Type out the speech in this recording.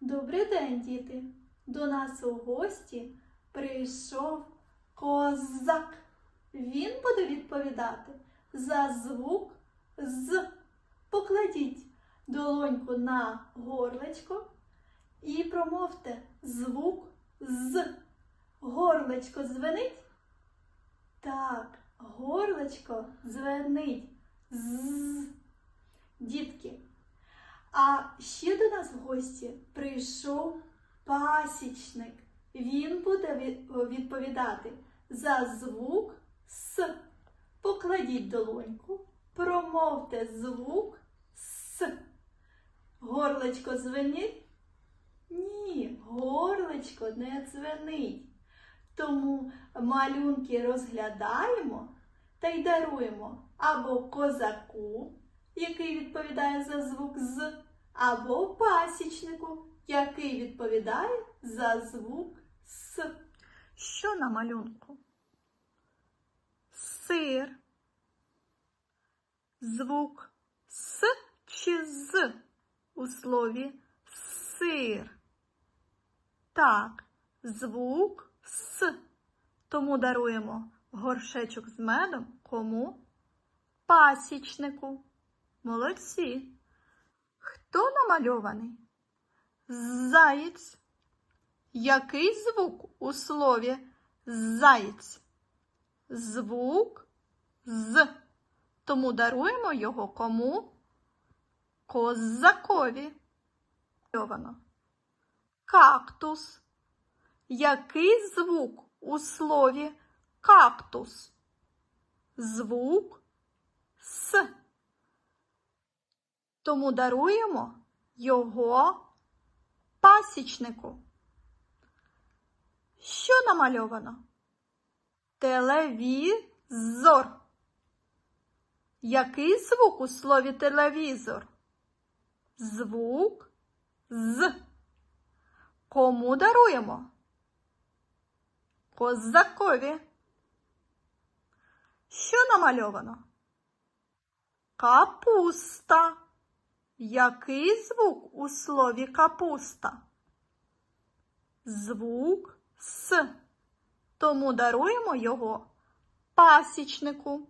Добрий день, діти! До нас у гості прийшов козак. Він буде відповідати за звук з. Покладіть долоньку на горлечко і промовте звук з. Горлечко звенить? Так, горлечко звенить. З. А ще до нас в гості прийшов пасічник. Він буде відповідати за звук С. Покладіть долоньку, промовте звук С. Горлечко дзвенить? Ні, горлечко не дзвенить. Тому малюнки розглядаємо та й даруємо або козаку, який відповідає за звук з, або пасічнику, який відповідає за звук с. Що на малюнку? Сир. Звук с чи з у слові сир. Так, звук с. Тому даруємо горшечок з медом кому? Пасічнику. Молодці. Хто намальований? Заєць. Який звук у слові заєць? Звук з. Тому даруємо його кому? Козакові. Кактус. Який звук у слові кактус? Звук с. Тому даруємо його пасічнику. Що намальовано? Телевізор. Який звук у слові телевізор? Звук з. Кому даруємо? Козакові. Що намальовано? Капуста. Який звук у слові капуста? Звук С. Тому даруємо його пасічнику.